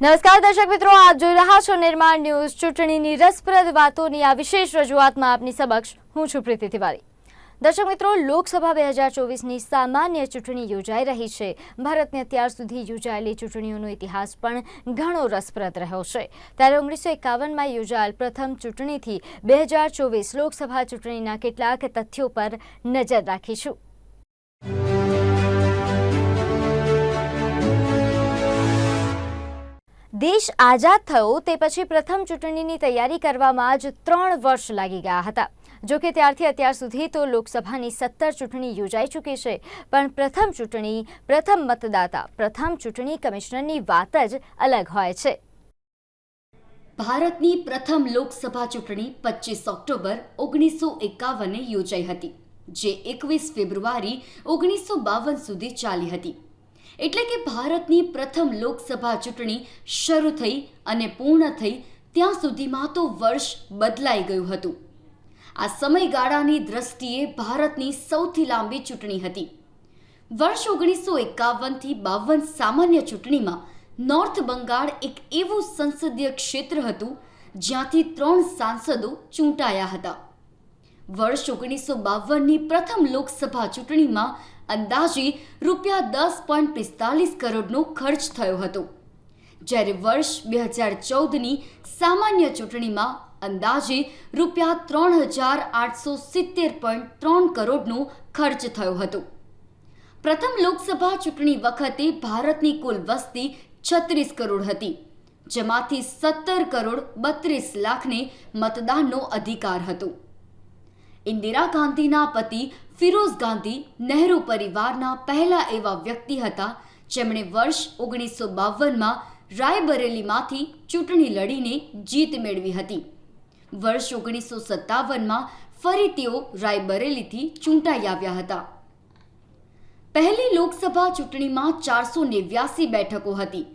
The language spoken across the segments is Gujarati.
નમસ્કાર દર્શક મિત્રો, આપ જોઈ રહ્યા છો નિર્માણ ન્યૂઝ. ચૂંટણીની રસપ્રદ વાતોની આ વિશેષ રજૂઆતમાં આપની સમક્ષ હું છું પ્રીતિ તિવારી. દર્શક મિત્રો, લોકસભા બે હજાર ચોવીસની સામાન્ય ચૂંટણી યોજાઈ રહી છે. ભારતને અત્યાર સુધી યોજાયેલી ચૂંટણીઓનો ઇતિહાસ પણ ઘણો રસપ્રદ રહ્યો છે. ત્યારે ઓગણીસો એકાવનમાં યોજાયેલ પ્રથમ ચૂંટણીથી બે હજાર ચોવીસ લોકસભા ચૂંટણીના કેટલાક તથ્યો પર નજર રાખીશું. દેશ આઝાદ થયો તે પછી પ્રથમ ચૂંટણીની તૈયારી કરવામાં જ ત્રણ વર્ષ લાગી ગયા હતા. જો કે ત્યારથી અત્યાર સુધી તો લોકસભાની સત્તર ચૂંટણી યોજાઈ ચૂકી છે, પણ પ્રથમ ચૂંટણી, પ્રથમ મતદાતા, પ્રથમ ચૂંટણી કમિશનરની વાત જ અલગ હોય છે. ભારતની પ્રથમ લોકસભા ચૂંટણી પચીસ ઓક્ટોબર ઓગણીસો એકાવને યોજાઈ હતી, જે એકવીસ ફેબ્રુઆરી ઓગણીસો બાવન સુધી ચાલી હતી. એટલે કે ભારતની પ્રથમ લોકસભા ચૂંટણી શરૂ થઈ અને પૂર્ણ થઈ ત્યાં સુધીમાં તો વર્ષ બદલાઈ ગયું હતું. આ સમયગાળાની દ્રષ્ટિએ ભારતની સૌથી લાંબી ચૂંટણી હતી. વર્ષ ઓગણીસો એકાવનથી બાવન સામાન્ય ચૂંટણીમાં નોર્થ બંગાળ એક એવું સંસદીય ક્ષેત્ર હતું જ્યાંથી ત્રણ સાંસદો ચૂંટાયા હતા. વર્ષ ઓગણીસો બાવનની પ્રથમ લોકસભા ચૂંટણીમાં અંદાજે રૂપિયા દસ પોઈન્ટ પિસ્તાલીસ કરોડનો ખર્ચ થયો હતો. જ્યારે વર્ષ બે હજાર ચૌદની સામાન્ય ચૂંટણીમાં અંદાજે રૂપિયા ત્રણ હજાર આઠસો સિત્તેર પોઈન્ટ ત્રણ કરોડનો ખર્ચ થયો હતો. પ્રથમ લોકસભા ચૂંટણી વખતે ભારતની કુલ વસ્તી છત્રીસ કરોડ હતી, જેમાંથી સત્તર કરોડ બત્રીસ લાખને મતદાનનો અધિકાર હતો. ઇન્દિરા ગાંધીના પતિ ફિરોઝ ગાંધી નહેરુ પરિવારના પહેલા એવા વ્યક્તિ હતા. જેમણે વર્ષ ઓગણીસો બાવનમાં રાયબરેલીમાંથી ચૂંટણી લડીને જીત મેળવી હતી. વર્ષ ઓગણીસો સત્તાવનમાં ફરી તેઓ રાયબરેલીથી ચૂંટાઈ આવ્યા હતા. પહેલી લોકસભા ચૂંટણીમાં ચારસો નેવ્યાસી બેઠકો હતી,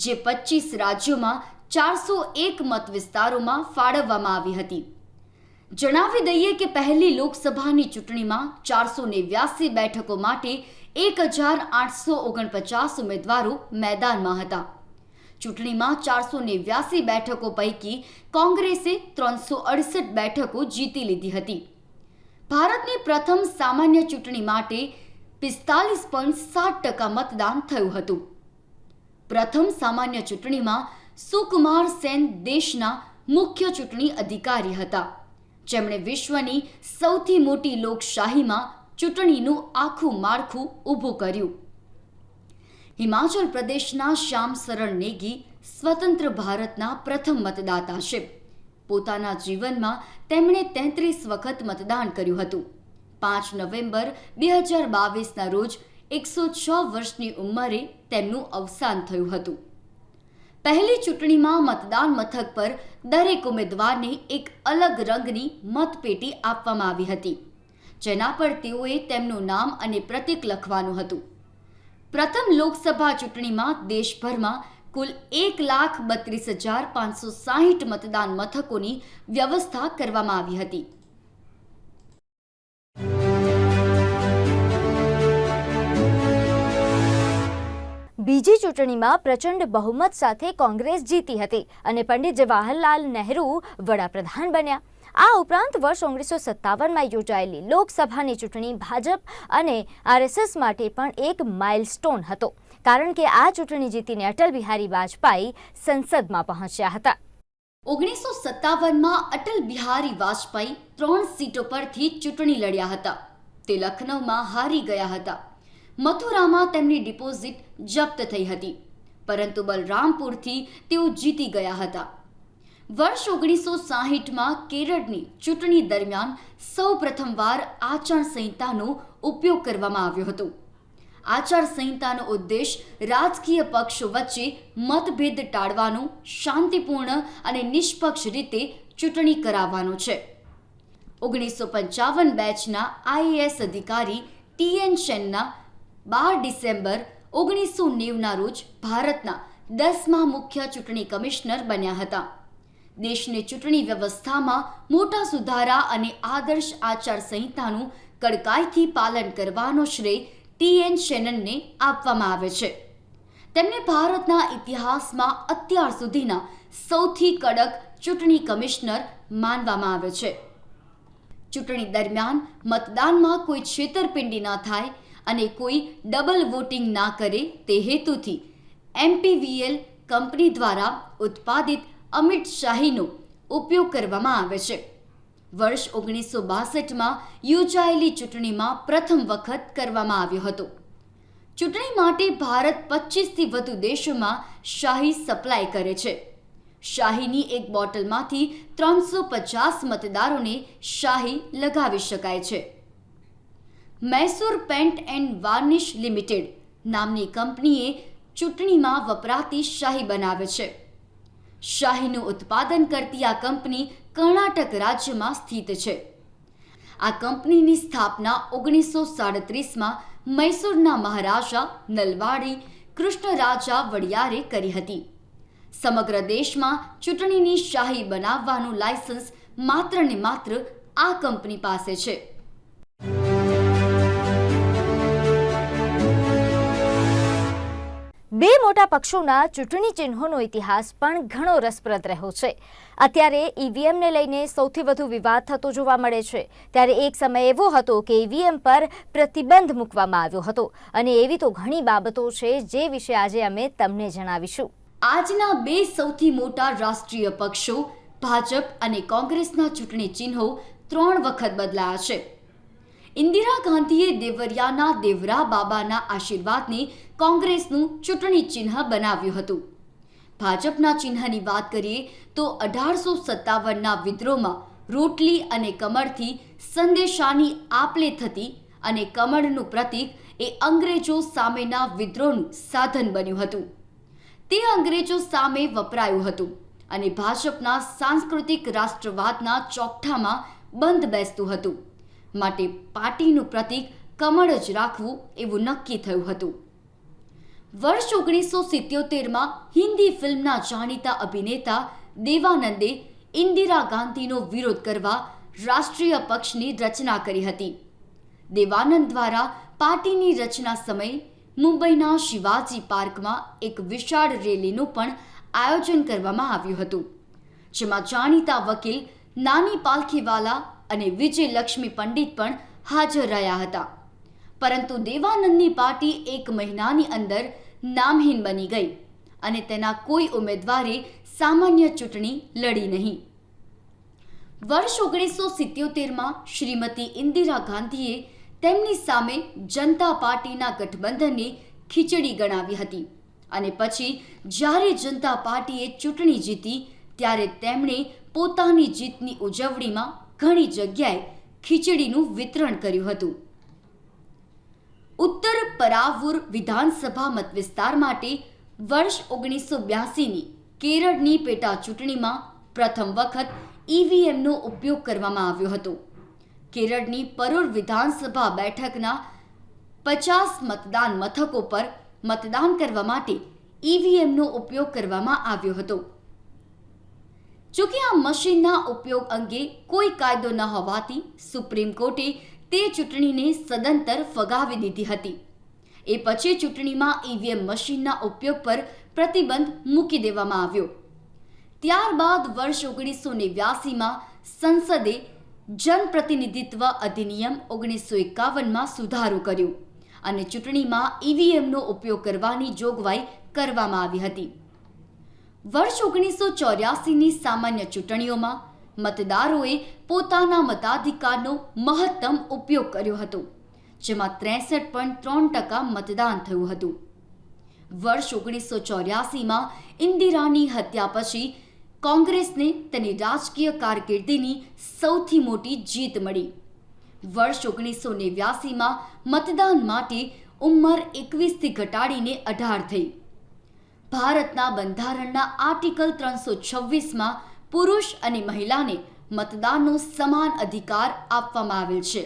જે પચીસ રાજ્યોમાં ચારસો એક મત વિસ્તારોમાં ફાળવવામાં આવી હતી. જણાવી દઈએ કે પહેલી લોકસભાની ચૂંટણીમાં ચારસો નેવ્યાસી બેઠકો માટે એક હજાર આઠસો ઓગણપચાસ ઉમેદવારો મેદાનમાં હતા. ચૂંટણીમાં ચારસો નેવ્યાસી બેઠકો પૈકી કોંગ્રેસે ત્રણસો અડસઠ બેઠકો જીતી લીધી હતી. ભારતની પ્રથમ સામાન્ય ચૂંટણી માટે પિસ્તાલીસ પોઈન્ટ સાત ટકા મતદાન થયું હતું. પ્રથમ સામાન્ય ચૂંટણીમાં સુકુમાર સેન દેશના મુખ્ય ચૂંટણી અધિકારી હતા. જેમણે વિશ્વની સૌથી મોટી લોકશાહીમાં ચૂંટણીનું આખું માળખું ઊભું કર્યું. હિમાચલ પ્રદેશના શ્યામ સરળ નેગી સ્વતંત્ર ભારતના પ્રથમ મતદાતા છે. પોતાના જીવનમાં તેમણે તેત્રીસ વખત મતદાન કર્યું હતું. પાંચ નવેમ્બર બે હજાર બાવીસના રોજ એકસો છ વર્ષની ઉંમરે તેમનું અવસાન થયું હતું. પહેલી ચૂંટણીમાં મતદાન મથક પર દરેક ઉમેદવારને એક અલગ રંગની મતપેટી આપવામાં આવી હતી, જેના પર તેઓએ તેમનું નામ અને પ્રતીક લખવાનું હતું. પ્રથમ લોકસભા ચૂંટણીમાં દેશભરમાં કુલ એક લાખ બત્રીસ હજાર પાંચસો સાહીઠ મતદાન મથકોની વ્યવસ્થા કરવામાં આવી હતી. બીજી ચૂંટણીમાં પ્રચંડ બહુમત સાથે કોંગ્રેસ જીતી હતી અને પંડિત જવાહરલાલ નહેરુ વડાપ્રધાન બન્યા. આ ઉપરાંત વર્ષ ઓગણીસો સત્તાવનમાં યોજાયેલી લોકસભાની ચૂંટણી ભાજપ અને આરએસએસ માટે પણ એક માઇલસ્ટોન હતો, કારણ કે આ ચૂંટણી જીતીને અટલ બિહારી વાજપેયી સંસદમાં પહોંચ્યા હતા. ઓગણીસો સત્તાવનમાં અટલ બિહારી વાજપેયી ત્રણ સીટો પરથી ચૂંટણી લડ્યા હતા. તે લખનૌમાં હારી ગયા હતા. મથુરામાં તેમની ડિપોઝિટ જપ્ત થઈ હતી. પરંતુ બલરામપુરથી તેઓ જીતી ગયા હતા. વર્ષ ઓગણીસો સાહીઠમાં કેરળની ચૂંટણી દરમિયાન સૌ પ્રથમવાર આચાર સંહિતાનો ઉપયોગ કરવામાં આવ્યો હતો. આચાર સંહિતાનો ઉદ્દેશ રાજકીય પક્ષો વચ્ચે મતભેદ ટાળવાનો, શાંતિપૂર્ણ અને નિષ્પક્ષ રીતે ચૂંટણી કરાવવાનો છે. ઓગણીસો પંચાવન બેચના આઈએએસ અધિકારી ટીએન શેનના બાર ડિસેમ્બર ઓગણીસો નેવના રોજ ભારતના દસમા મુખ્ય ચૂંટણી કમિશનર બન્યા હતા. દેશની ચૂંટણી વ્યવસ્થામાં મોટા સુધારા અને આદર્શ આચાર સંહિતાનું કડકાઈથી પાલન કરવાનો શ્રેય ટી એન શેનનને આપવામાં આવે છે. તેમને ભારતના ઇતિહાસમાં અત્યાર સુધીના સૌથી કડક ચૂંટણી કમિશનર માનવામાં આવે છે. ચૂંટણી દરમિયાન મતદાનમાં કોઈ છેતરપિંડી ના થાય અને કોઈ ડબલ વોટિંગ ના કરે તે હેતુથી એમપીવીએલ કંપની દ્વારા ઉત્પાદિત અમિત શાહીનો ઉપયોગ કરવામાં આવે છે. વર્ષ ઓગણીસો બાસઠમાં યોજાયેલી ચૂંટણીમાં પ્રથમ વખત કરવામાં આવ્યો હતો. ચૂંટણી માટે ભારત પચીસથી વધુ દેશોમાં શાહી સપ્લાય કરે છે. શાહીની એક બોટલમાંથી ત્રણસો પચાસ મતદારોને શાહી લગાવી શકાય છે. Mysore paint and varnish limited નામની કંપનીએ ચૂંટણીમાં વપરાતી શાહી બનાવે છે. શાહીનું ઉત્પાદન કરતી આ કંપની કર્ણાટક રાજ્યમાં સ્થિત છે. આ કંપનીની સ્થાપના ઓગણીસો સાડત્રીસમાં મૈસૂરના મહારાજા નલવાડી કૃષ્ણરાજા વડિયારે કરી હતી. સમગ્ર દેશમાં ચૂંટણીની શાહી બનાવવાનું લાયસન્સ માત્ર ને માત્ર આ કંપની પાસે છે. બે મોટા પક્ષોના ચૂંટણી ચિહ્નોનો ઇતિહાસ પણ ઘણો રસપ્રદ રહ્યો છે. અત્યારે ઈવીએમને લઈને સૌથી વધુ વિવાદ થતો જોવા મળે છે. ત્યારે એક સમય એવો હતો કે ઈવીએમ પર પ્રતિબંધ મૂકવામાં આવ્યો હતો. અને એવી તો ઘણી બાબતો છે જે વિશે આજે અમે તમને જણાવીશું. આજના બે સૌથી મોટા રાષ્ટ્રીય પક્ષો, ભાજપ અને કોંગ્રેસના ચૂંટણી ચિહ્નો ત્રણ વખત બદલાયા છે. ઇન્દિરા ગાંધીએ દેવરિયાના દેવરા બાબાના આશીર્વાદને કોંગ્રેસનું ચૂંટણી ચિહ્ન બનાવ્યું હતું. ભાજપના ચિહ્નની વાત કરીએ તો અઢારસો સત્તાવનના વિદ્રોહમાં રોટલી અને કમળથી સંદેશાની આપલે થતી અને કમળનું પ્રતીક એ અંગ્રેજો સામેના વિદ્રોહનું સાધન બન્યું હતું. તે અંગ્રેજો સામે વપરાયું હતું અને ભાજપના સાંસ્કૃતિક રાષ્ટ્રવાદના ચોકઠામાં બંધ બેસતું હતું. માટે પાર્ટીનું પ્રતીક કમળ જ રાખવું એવું નક્કી થયું હતું. વર્ષ ઓગણીસો સિત્યોતેરમાં હિન્દી ફિલ્મના જાણીતા અભિનેતા દેવાનંદે ઇન્દિરા ગાંધીનો વિરોધ કરવા રાષ્ટ્રીય પક્ષની રચના કરી હતી. દેવાનંદ દ્વારા પાર્ટીની રચના સમયે મુંબઈના શિવાજી પાર્કમાં એક વિશાળ રેલીનું પણ આયોજન કરવામાં આવ્યું હતું, જેમાં જાણીતા વકીલ નાની પાલખીવાલા અને વિજય લક્ષ્મી પંડિત પણ હાજર રહ્યા હતા. પરંતુ દેવાનંદની પાર્ટી એક મહિનાની અંદર નામહીન બની ગઈ અને તેના કોઈ ઉમેદવારે સામાન્ય ચૂંટણી લડી નહીં. વર્ષ ઓગણીસો સિત્યોતેરમાં શ્રીમતી ઇન્દિરા ગાંધીએ તેમની સામે જનતા પાર્ટીના ગઠબંધનની ખીચડી ગણાવી હતી. અને પછી જ્યારે જનતા પાર્ટીએ ચૂંટણી જીતી, ત્યારે તેમણે પોતાની જીતની ઉજવણીમાં ઘણી જગ્યાએ ખીચડીનું વિતરણ કર્યું હતું. ઉત્તર પરાવુર વિધાનસભા મતવિસ્તાર માટે વર્ષ ઓગણીસો બ્યાસીની કેરળની પેટા ચૂંટણીમાં પ્રથમ વખત ઈવીએમનો ઉપયોગ કરવામાં આવ્યો હતો. કેરળની પરૂર વિધાનસભા બેઠકના પચાસ મતદાન મથકો પર મતદાન કરવા માટે ઈવીએમનો ઉપયોગ કરવામાં આવ્યો હતો. જોકે આ મશીનના ઉપયોગ અંગે કોઈ કાયદો ન હોવાથી સુપ્રીમ કોર્ટે તે ચૂંટણીને સદંતર ફગાવી દીધી હતી. એ પછી ચૂંટણીમાં ઈવીએમ મશીનના ઉપયોગ પર પ્રતિબંધ મૂકી દેવામાં આવ્યો. ત્યારબાદ વર્ષ ઓગણીસો નેવ્યાસીમાં સંસદે જનપ્રતિનિધિત્વ અધિનિયમ ઓગણીસો એકાવનમાં સુધારો કર્યો અને ચૂંટણીમાં ઈવીએમનો ઉપયોગ કરવાની જોગવાઈ કરવામાં આવી હતી. વર્ષ ઓગણીસો ચોર્યાસીની સામાન્ય ચૂંટણીઓમાં મતદારોએ પોતાના મતાધિકારનો મહત્તમ ઉપયોગ કર્યો હતો, જેમાં ત્રેસઠ પોઈન્ટ ત્રણ ટકા મતદાન થયું હતું. વર્ષ ઓગણીસો ચોર્યાસીમાં ઇન્દિરાની હત્યા પછી કોંગ્રેસને તેની રાજકીય કારકિર્દીની સૌથી મોટી જીત મળી. વર્ષ ઓગણીસો નેવ્યાસીમાં મતદાન માટે ઉંમર એકવીસથી ઘટાડીને અઢાર થઈ. ભારતના બંધારણના આર્ટિકલ ત્રણસો છવ્વીસમાં પુરુષ અને મહિલાને મતદાનનો સમાન અધિકાર આપવામાં આવેલ છે.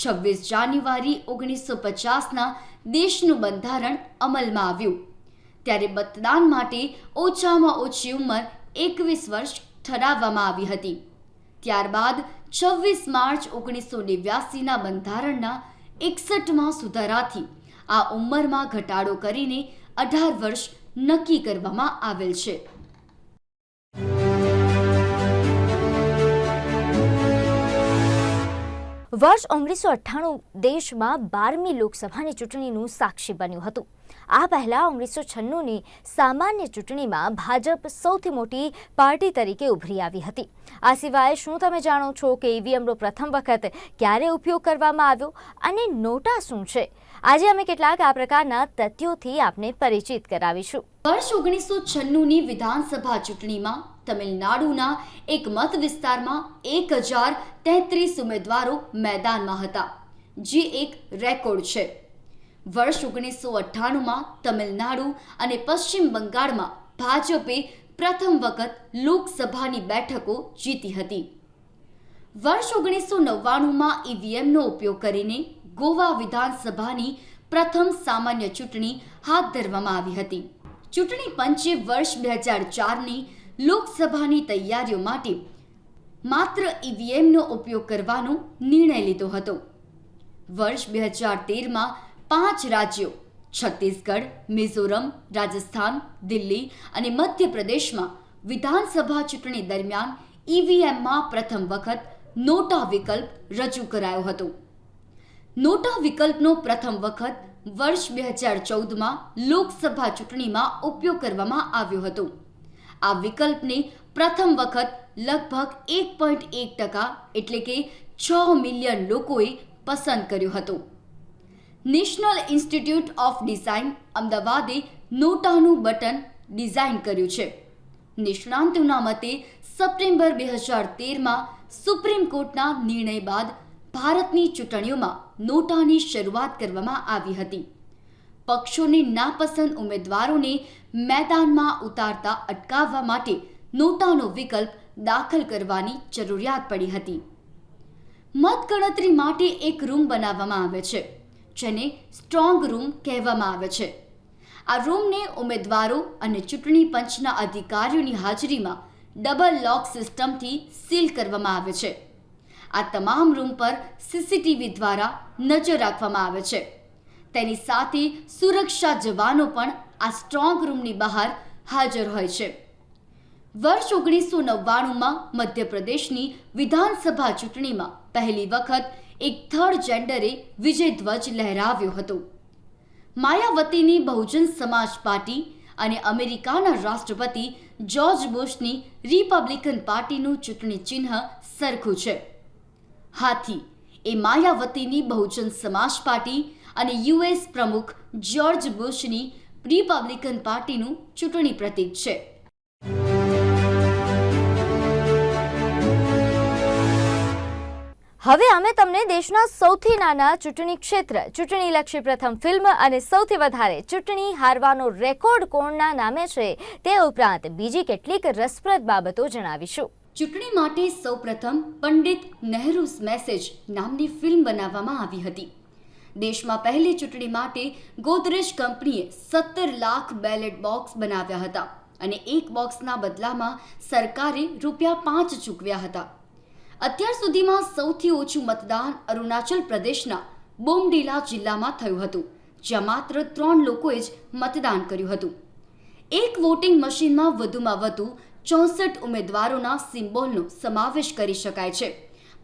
છવ્વીસ જાન્યુઆરી ઓગણીસો પચાસના દેશનું બંધારણ અમલમાં આવ્યું. ત્યારે મતદાન માટે ઓછામાં ઓછી ઉંમર એકવીસ વર્ષ ઠરાવવામાં આવી હતી. ત્યારબાદ છવ્વીસ માર્ચ ઓગણીસો નેવ્યાસીના બંધારણના એકસઠમાં સુધારાથી આ ઉંમરમાં ઘટાડો કરીને અઢાર વર્ષ નક્કી કરવામાં આવેલ છે. વર્ષ ઓગણીસો અઠ્ઠાણું દેશમાં બારમી લોકસભાની ચૂંટણીનું સાક્ષી બન્યું હતું. આ પહેલાં ઓગણીસો છન્નુંની સામાન્ય ચૂંટણીમાં ભાજપ સૌથી મોટી પાર્ટી તરીકે ઉભરી આવી હતી. આ સિવાય શું તમે જાણો છો કે ઈવીએમનો પ્રથમ વખત ક્યારે ઉપયોગ કરવામાં આવ્યો અને નોટા શું છે? આજે અમે કેટલાક આ પ્રકારના તથ્યોથી આપને પરિચિત કરાવીશું. વર્ષ ઓગણીસો છન્નુંની વિધાનસભા ચૂંટણીમાં તમિલનાડુના એક મત વિસ્તારમાં એક હજાર તેત્રીસ ઉમેદવારો મેદાનમાં હતા, જે એક રેકોર્ડ છે. વર્ષ ઓગણીસો અઠ્ઠાણુંમાં તમિલનાડુ અને પશ્ચિમ બંગાળમાં ભાજપે પ્રથમ વખત લોકસભાની બેઠકો જીતી હતી. વર્ષ ઓગણીસો નવ્વાણુંમાં ઈવીએમનો ઉપયોગ કરીને ગોવા વિધાનસભાની પ્રથમ સામાન્ય ચૂંટણી હાથ ધરવામાં આવી હતી. ચૂંટણી પંચે વર્ષ બે હજાર ચારની લોકસભાની તૈયારીઓ માટે માત્ર ઈવીએમનો ઉપયોગ કરવાનો નિર્ણય લીધો હતો. વર્ષ બે હજાર તેરમાં પાંચ રાજ્યો, છત્તીસગઢ, મિઝોરમ, રાજસ્થાન, દિલ્હી અને મધ્યપ્રદેશમાં વિધાનસભા ચૂંટણી દરમિયાન ઈવીએમમાં પ્રથમ વખત નોટા વિકલ્પ રજૂ કરાયો હતો. નોટા વિકલ્પનો પ્રથમ વખત વર્ષ બે હજાર ચૌદમાં લોકસભા ચૂંટણીમાં ઉપયોગ કરવામાં આવ્યો હતો. આ વિકલ્પને પ્રથમ વખત લગભગ એક પોઈન્ટ એક ટકા એટલે કે છ મિલિયન લોકોએ પસંદ કર્યો હતો. નેશનલ ઇન્સ્ટિટ્યૂટ ઓફ ડિઝાઇન અમદાવાદે નોટાનું બટન ડિઝાઇન કર્યું છે. નિષ્ણાંતોના મતે, સપ્ટેમ્બર બે હજાર તેરમાં સુપ્રીમ કોર્ટના નિર્ણય બાદ ભારતની ચૂંટણીઓમાં નોટાની શરૂઆત કરવામાં આવી હતી. પક્ષોને નાપસંદ ઉમેદવારોને મેદાનમાં ઉતારતા અટકાવવા માટે નોટાનો વિકલ્પ દાખલ કરવાની જરૂરિયાત પડી હતી. મતગણતરી માટે એક રૂમ બનાવવામાં આવે છે, જેને સ્ટ્રોંગ રૂમ કહેવામાં આવે છે. આ રૂમને ઉમેદવારો અને ચૂંટણી પંચના અધિકારીઓની હાજરીમાં ડબલ લોક સિસ્ટમથી સીલ કરવામાં આવે છે. આ તમામ રૂમ પર સીસીટીવી દ્વારા નજર રાખવામાં આવે છે. તેની સાથે સુરક્ષા જવાનો પણ આ સ્ટ્રોંગ રૂમની બહાર હાજર હોય છે. વર્ષ ઓગણીસો નવ્વાણુંમાં મધ્યપ્રદેશની વિધાનસભા ચૂંટણીમાં પહેલી વખત એક થર્ડ જેન્ડરે વિજય ધ્વજ લહેરાવ્યો હતો. માયાવતીની બહુજન સમાજ પાર્ટી અને અમેરિકાના રાષ્ટ્રપતિ જ્યોર્જ બુશની રિપબ્લિકન પાર્ટીનું ચૂંટણી ચિહ્ન સરખું છે. હાથી, એ માયાવતીની બહુજન સમાજ પાર્ટી અને યુએસ પ્રમુખ જ્યોર્જ બુશની રિપબ્લિકન પાર્ટીનું ચૂંટણી પ્રતીક છે. હવે અમે તમને દેશના સૌથી નાના ચૂંટણી ક્ષેત્ર ચૂંટણીલક્ષી પ્રથમ ફિલ્મ અને સૌથી વધારે ચૂંટણી હારવાનો રેકોર્ડ કોણના નામે છે તે ઉપરાંત બીજી કેટલીક રસપ્રદ બાબતો જણાવીશું. ચૂંટણી માટે સૌપ્રથમ પંડિત નહેરુસ મેસેજ નામની ફિલ્મ બનાવવામાં આવી હતી. દેશમાં પહેલી ચૂંટણી માટે ગોદરેજ કંપનીએ સત્તર લાખ બેલેટ બોક્સ બનાવ્યા હતા અને એક બોક્સના બદલામાં સરકારે રૂપિયા પાંચ ચૂકવ્યા હતા. અત્યાર સુધીમાં સૌથી ઓછું મતદાન અરુણાચલ પ્રદેશના બોમડીલા જિલ્લામાં થયું હતું, જ્યાં માત્ર ત્રણ લોકોએ જ મતદાન કર્યું હતું. એક વોટિંગ મશીનમાં વધુમાં વધુ ચોસઠ ઉમેદવારોના સિમ્બોલનો સમાવેશ કરી શકાય છે.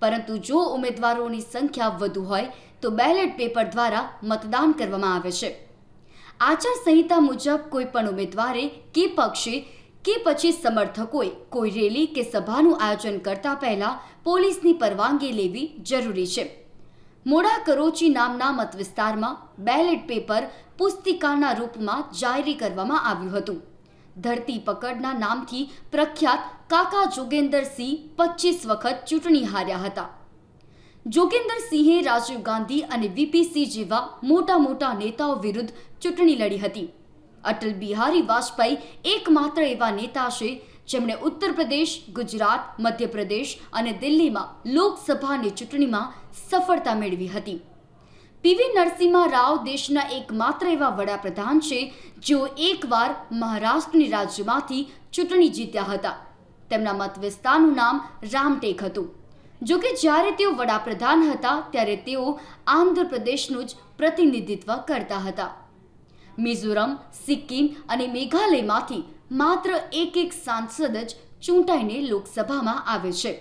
પરંતુ જો ઉમેદવારોની સંખ્યા વધુ હોય તો બેલેટ પેપર દ્વારા મતદાન કરવામાં આવે છે. આચાર સંહિતા મુજબ કોઈ પણ ઉમેદવારે કે પક્ષે કે પછી સમર્થકોએ કોઈ રેલી કે સભાનું આયોજન કરતા પહેલા પોલીસની પરવાનગી લેવી જરૂરી છે. મોડા કરોચી નામના મત વિસ્તારમાં બેલેટ પેપર પુસ્તિકાના રૂપમાં જાહેરી કરવામાં આવ્યું હતું. ધરતી પકડના નામથી પ્રખ્યાત કાકા જોગેન્દ્રસિંહ પચીસ વખત ચૂંટણી હાર્યા હતા. જોગેન્દરસિંહે રાજીવ ગાંધી અને વીપીસિંહ જેવા મોટા મોટા નેતાઓ વિરુદ્ધ ચૂંટણી લડી હતી. અટલ બિહારી વાજપેયી એકમાત્ર એવા નેતા છે જેમણે ઉત્તર પ્રદેશ, ગુજરાત, મધ્યપ્રદેશ અને દિલ્હીમાં લોકસભાની ચૂંટણીમાં સફળતા મેળવી હતી. પીવી નરસિંહા રાવ દેશના એકમાત્ર એવા વડાપ્રધાન છે જેઓ એકવાર મહારાષ્ટ્રની રાજ્યમાંથી ચૂંટણી જીત્યા હતા. તેમના મત વિસ્તારનું નામ રામટેક હતું. જો કે જ્યારે તેઓ વડાપ્રધાન હતા, ત્યારે તેઓ આંધ્રપ્રદેશનું જ પ્રતિનિધિત્વ કરતા હતા. મિઝોરમ, સિક્કિમ અને મેઘાલયમાંથી માત્ર એક એક સાંસદ જ ચૂંટાઈને લોકસભામાં આવે છે.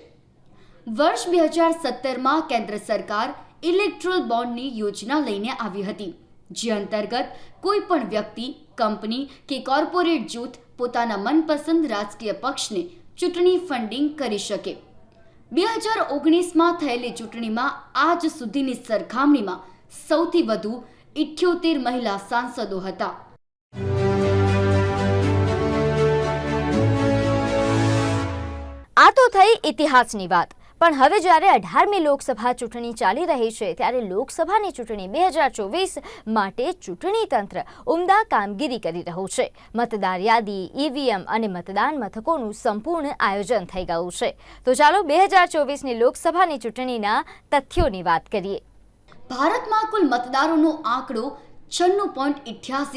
વર્ષ બે હજાર સત્તરમાં કેન્દ્ર સરકાર ઇલેક્ટ્રોલ બોન્ડની યોજના લઈને આવી હતી, જે અંતર્ગત કોઈ પણ વ્યક્તિ, કંપની કે કોર્પોરેટ જૂથ પોતાના મનપસંદ રાજકીય પક્ષને ચૂંટણી ફંડિંગ કરી શકે. બે હજાર ઓગણીસમાં થયેલી ચૂંટણીમાં આજ સુધીની સરખામણીમાં સૌથી વધુ ઇઠ્યોતેર મહિલા સાંસદો હતા. આ તો થઈ ઇતિહાસની વાત. પણ હવે જ્યારે અઢારમી લોકસભા ચૂંટણી ચાલી રહી છે, ત્યારે લોકસભાની ચૂંટણી બે હજાર ચોવીસ માટે ચૂંટણી તંત્ર ઉમદા કામગીરી કરી રહ્યું છે. મતદાર યાદી, ઈવીએમ અને મતદાન મથકોનું સંપૂર્ણ આયોજન થઈ ગયું છે. તો ચાલો બે હજાર ચોવીસની લોકસભાની ચૂંટણીના તથ્યોની વાત કરીએ. ભારતમાં કુલ મતદારોનો આંકડો છન્નું પોઈન્ટ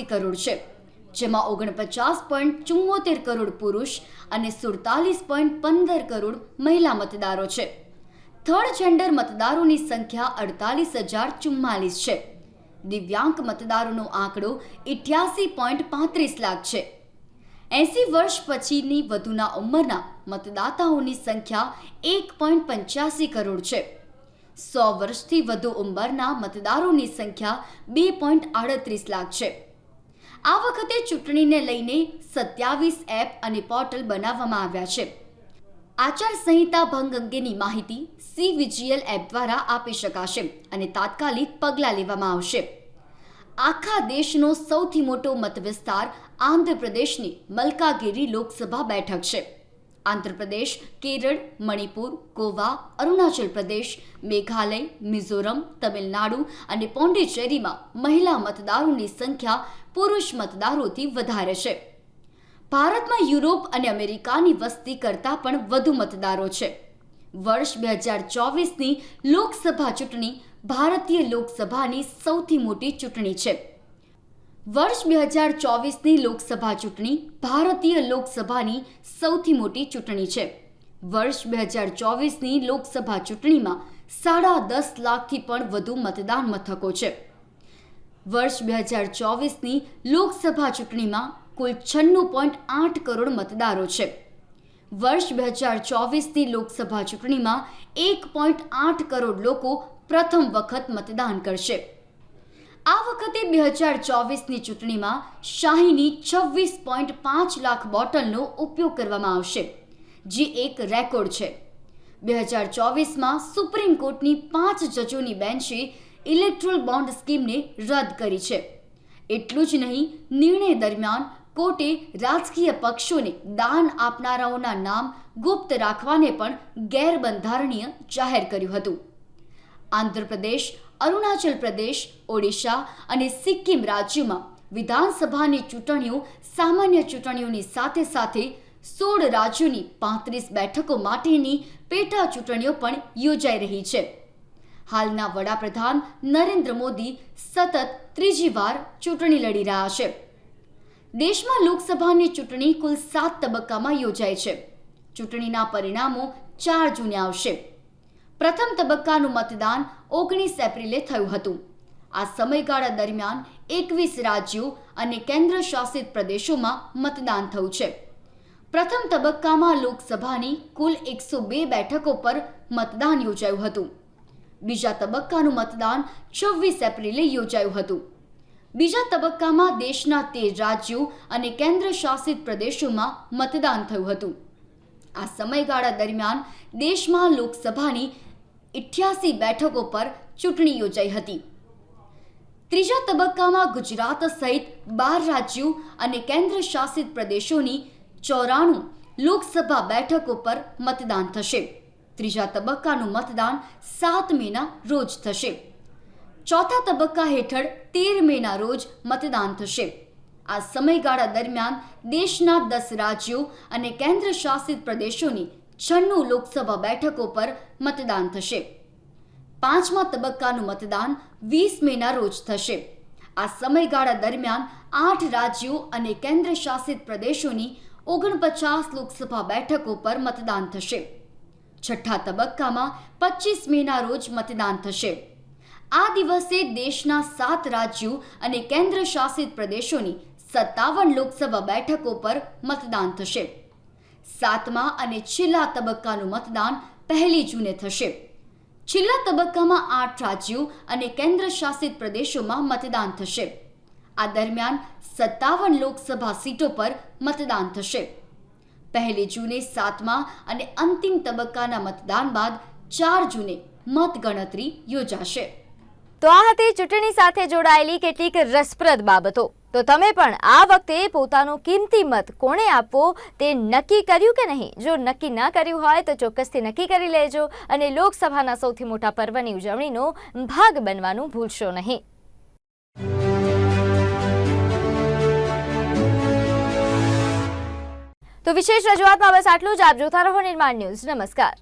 કરોડ છે. જેમાં ઓગણપચાસ પોઈન્ટ ચુમ્મોતેર કરોડ પુરુષ અને સુડતાલીસ પોઈન્ટ પંદર કરોડ મહિલા મતદારો છે. થર્ડ જેન્ડર મતદારોની સંખ્યા અડતાલીસ હજાર ચુમ્માલીસ છે. દિવ્યાંગ મતદારોનો આંકડો ઇઠ્યાસી પોઈન્ટ પાંત્રીસ લાખ છે. એંસી વર્ષ પછીની વધુના ઉંમરના મતદાતાઓની સંખ્યા એક પોઈન્ટ પંચ્યાસી કરોડ છે. સો વર્ષથી વધુ ઉંમરના મતદારોની સંખ્યા બે પોઈન્ટ આડત્રીસ લાખ છે. આ વખતે ચૂંટણીને લઈને સત્યાવીસ એપ અને પોર્ટલ બનાવવામાં આવ્યા છે. આચાર સંહિતા ભંગ અંગેની માહિતી સી વિજીએલ એપ દ્વારા આપી શકાશે અને તાત્કાલિક પગલાં લેવામાં આવશે. આખા દેશનો સૌથી મોટો મત વિસ્તાર આંધ્રપ્રદેશની મલકાગીરી લોકસભા બેઠક છે. આંધ્રપ્રદેશ, કેરળ, મણિપુર, ગોવા, અરુણાચલ પ્રદેશ, મેઘાલય, મિઝોરમ, તમિલનાડુ અને પોંડિચેરીમાં મહિલા મતદારોની સંખ્યા પુરુષ મતદારોથી વધારે છે. ભારતમાં યુરોપ અને અમેરિકાની વસ્તી કરતાં પણ વધુ મતદારો છે. વર્ષ બે હજાર ચોવીસની લોકસભા ચૂંટણી ભારતીય લોકસભાની સૌથી મોટી ચૂંટણી છે. વર્ષ બે હજાર ચોવીસની લોકસભા ચૂંટણી ભારતીય લોકસભાની સૌથી મોટી ચૂંટણી છે. વર્ષ બે હજાર ચોવીસની લોકસભા ચૂંટણીમાં સાડા દસ લાખથી પણ વધુ મતદાન મથકો છે. વર્ષ બે હજાર ચોવીસની લોકસભા ચૂંટણીમાં કુલ છન્નું પોઈન્ટ આઠ કરોડ મતદારો છે. વર્ષ બે હજાર ચોવીસની લોકસભા ચૂંટણીમાં એક પોઈન્ટ આઠ કરોડ લોકો પ્રથમ વખત મતદાન કરશે. આ વખતે બે હજાર ચોવીસની ચૂંટણીમાં શાહીની છવ્વીસ પોઈન્ટ પાંચ લાખ બોટલનો ઉપયોગ કરવામાં આવશે, જે એક રેકોર્ડ છે. બે હજાર ચોવીસમાં સુપ્રીમ કોર્ટની પાંચ જજોની બેન્ચે ઇલેક્ટ્રોલ બોન્ડ સ્કીમને રદ કરી છે. એટલું જ નહીં, નિર્ણય દરમિયાન કોર્ટે રાજકીય પક્ષોને દાન આપનારાઓના નામ ગુપ્ત રાખવાને પણ ગેરબંધારણીય જાહેર કર્યું હતું. આંધ્રપ્રદેશ અરુણાચલ પ્રદેશ, ઓડિશા અને સિક્કિમ રાજ્યોમાં વિધાનસભાની ચૂંટણીઓ સામાન્ય ચૂંટણીઓની સાથે સાથે સોળ રાજ્યોની પાંત્રીસ બેઠકો માટેની પેટા ચૂંટણીઓ પણ યોજાઈ રહી છે. હાલના વડાપ્રધાન નરેન્દ્ર મોદી સતત ત્રીજી વાર ચૂંટણી લડી રહ્યા છે. દેશમાં લોકસભાની ચૂંટણી કુલ સાત તબક્કામાં યોજાય છે. ચૂંટણીના પરિણામો ચાર જૂને આવશે. પ્રથમ તબક્કાનું મતદાન ઓગણીસ એપ્રિલે થયું હતું. આ સમયગાળા દરમિયાન એકવીસ રાજ્યો અને કેન્દ્ર શાસિત પ્રદેશોમાં મતદાન થયું છે. પ્રથમ તબક્કામાં લોકસભાની કુલ એકસો બે બેઠકો પર મતદાન યોજાયું હતું. બીજા તબક્કાનું મતદાન છવ્વીસ એપ્રિલે યોજાયું હતું. બીજા તબક્કામાં દેશના તેર રાજ્યો અને કેન્દ્ર શાસિત પ્રદેશોમાં મતદાન થયું હતું. આ સમયગાળા દરમિયાન દેશમાં લોકસભાની ઇઠ્યાસી બેઠકો પર ચૂંટણી યોજાઈ હતી. ત્રીજા તબક્કામાં ગુજરાત સહિત બાર રાજ્યો અને કેન્દ્ર શાસિત પ્રદેશોની ચોરાણું લોકસભા બેઠકો પર મતદાન થશે. ત્રીજા તબક્કાનું મતદાન સાત મેના રોજ થશે. ચોથા તબક્કા હેઠળ તેર મેના રોજ મતદાન થશે. આ સમયગાળા દરમિયાન દેશના દસ રાજ્યો અને કેન્દ્ર શાસિત પ્રદેશોની છન્નું લોકસભા બેઠકો પર મતદાન થશે. પાંચમા તબક્કાનું મતદાન વીસ મેના રોજ થશે. આ સમયગાળા દરમિયાન આઠ રાજ્યો અને કેન્દ્ર શાસિત પ્રદેશોની ઓગણપચાસ લોકસભા બેઠકો પર મતદાન થશે. છઠ્ઠા તબક્કામાં પચીસ મેના રોજ મતદાન થશે. આ દિવસે દેશના સાત રાજ્યો અને કેન્દ્ર શાસિત પ્રદેશોની સત્તાવન લોકસભા બેઠકો પર મતદાન થશે. સાતમા અને છેલ્લા તબક્કાનું મતદાન પહેલી જૂને થશે. છેલ્લા તબક્કામાં આઠ રાજ્યો અને કેન્દ્ર શાસિત પ્રદેશોમાં મતદાન થશે. આ દરમિયાન સત્તાવન લોકસભા સીટો પર મતદાન થશે. પહેલી જૂને સાતમા અને અંતિમ તબક્કાના મતદાન બાદ ચાર જૂને મતગણતરી યોજાશે. તો આ હતી ચૂંટણી સાથે જોડાયેલી કેટલીક રસપ્રદ બાબતો. તો તમે પણ આ વખતે પોતાનો કિંમતી મત કોણે આપવો તે નક્કી કર્યું કે નહીં? જો નક્કી ના કર્યું હોય તો ચોક્કસથી નક્કી કરી લેજો અને લોકસભાના સૌથી મોટા પર્વની ઉજવણીનો ભાગ બનવાનું ભૂલશો નહીં. તો વિશેષ રજૂઆતમાં બસ આટલું જ. આપ જોતા રહો નિર્માણ ન્યૂઝ. નમસ્કાર.